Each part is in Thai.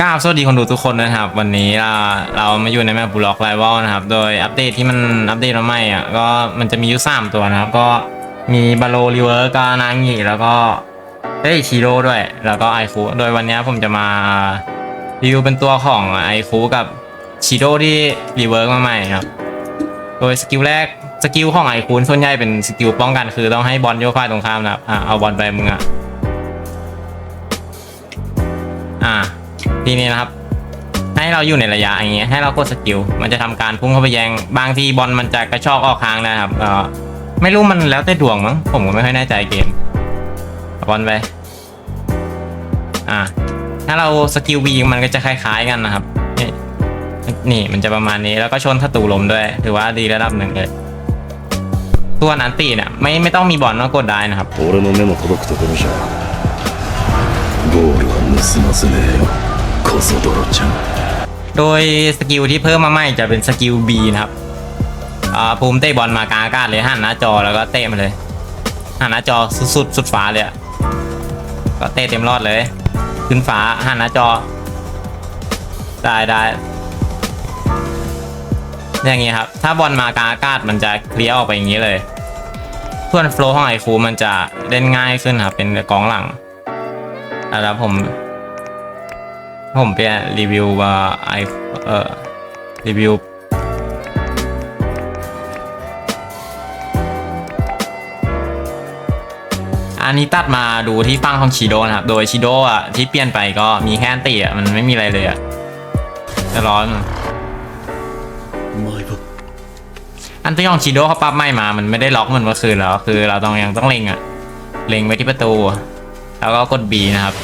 กราบสวัสดีคนดูทุกคนนะครับ วันนี้เราเรามาอยู่ในแมปบุล็อกไ i ว a l นะครับ โดยอัปเดตที่มันอัปเดตมาใหม่อะก็มันจะมีอยู่สามตัวนะครับ ก็มีบาโลริเวอร์กานางงีแล้วก็เอ้ยชิโร่ด้วย แล้วก็ไอคูโดยวันนี้ผมจะมารีวิวเป็นตัวของไอคูกับชิโร่ที่รีเวิร์กมาใหม่ครับ โดยสกิลแรกสกิลของไอคูนส่วนใหญ่เป็นสกิลป้องกันคือต้องให้บอลโยกฝ่ายตรงข้ามนะครับอะเอาบอลไปมึงอะอ่า ทีนี้นะครับ ให้เราอยู่ในระยะอย่างเงี้ยให้เรากดสกิลมันจะทำการพุ่งเข้าไปแยงบางทีบอลมันจะกระชอกออกค้างนะครับเออไม่รู้มันแล้วแต่ดวงมั้งผมก็ไม่ค่อยแน่ใจเกมเอาบอลไปอ่า ถ้าเราสกิลวีมันก็จะคล้ายๆกันนะครับนี่นี่มันจะประมาณนี้แล้วก็ชนศัตรูลมด้วย ถือว่าดีระดับหนึ่งเลยตัวนอันตีเนี่ยไม่ไม่ต้องมีบอลก็กดได้นะครับ 俺の目も届くところじゃゴールは盗ませねえよコソ泥ちゃん โดยสกิลที่เพิ่มมาใหม่จะเป็นสกิล B นะครับอ่าภูมิเตะบอลมากลางอากาศเลยหันหน้าจอแล้วก็เตะมาเลยหันหน้าจอสุดสุดสุดฟ้าเลยอะก็เตะเต็มรอดเลย ขึ้นฟ้าหันหน้าจอ ได้ได้อย่างงี้ครับ ถ้าบอลมากลางอากาศมันจะเคลียร์ออกไปอย่างนี้เลยส่วนโฟล์ของไอคูมันจะเล่นง่ายขึ้นครับเป็นกองหลังแล้วผม ผมไปรีวิวว่าไอเอ่อรีวิวอันนี้ตัดมาดูที่ฟังของชิโดนะครับ โดยชิโดอะที่เปลี่ยนไปก็มีแค่นตีอะมันไม่มีอะไรเลยอะจะร้อนอันตัวของชิโดเขาปรับไม่มา มันไม่ได้ล็อกเหมือนเมื่อคืนแล้ว คือเราต้องยังต้องเล็งอะ เล็งไว้ที่ประตู แล้วก็กด B นะครับ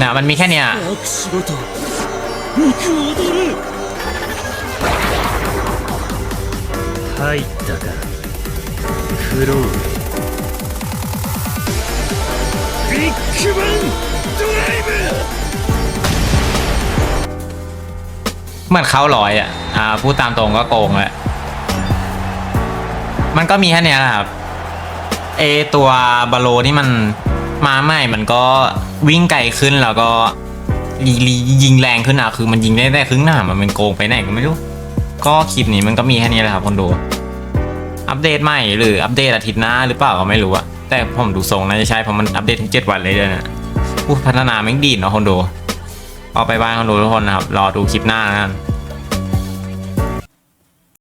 นี่ยมันมีแค่เนี้ย 悪しろと肉踊る入ったかクロールビッグバンドライブ เหมือนเข้าร้อยอ่ะ อ่า พูดตามตรงก็โกงแหละ มันก็มีแค่เนี้ยแหละครับ เอตัวบาโลนี่มัน มาใหม่มันก็วิ่งไกลขึ้นแล้วก็ยิงแรงขึ้นอะคือมันยิงได้แต่ครึ่งหน้ามันเป็นโกงไปไหนก็ไม่รู้ ก็คลิปนี้มันก็มีแค่นี้แหละครับคนดูอัปเดตใหม่หรืออัปเดตอาทิตย์หน้าหรือเปล่าก็ไม่รู้อะแต่ผมดูทรงน่าจะใช่เพราะมันอัปเดตถึงเจ็ดวันเลยเดือนนะผู้พัฒนาแม่งดีดเนาะคนดูเอาไปบ้านคนดูทุกคนนะครับรอดูคลิปหน้านะ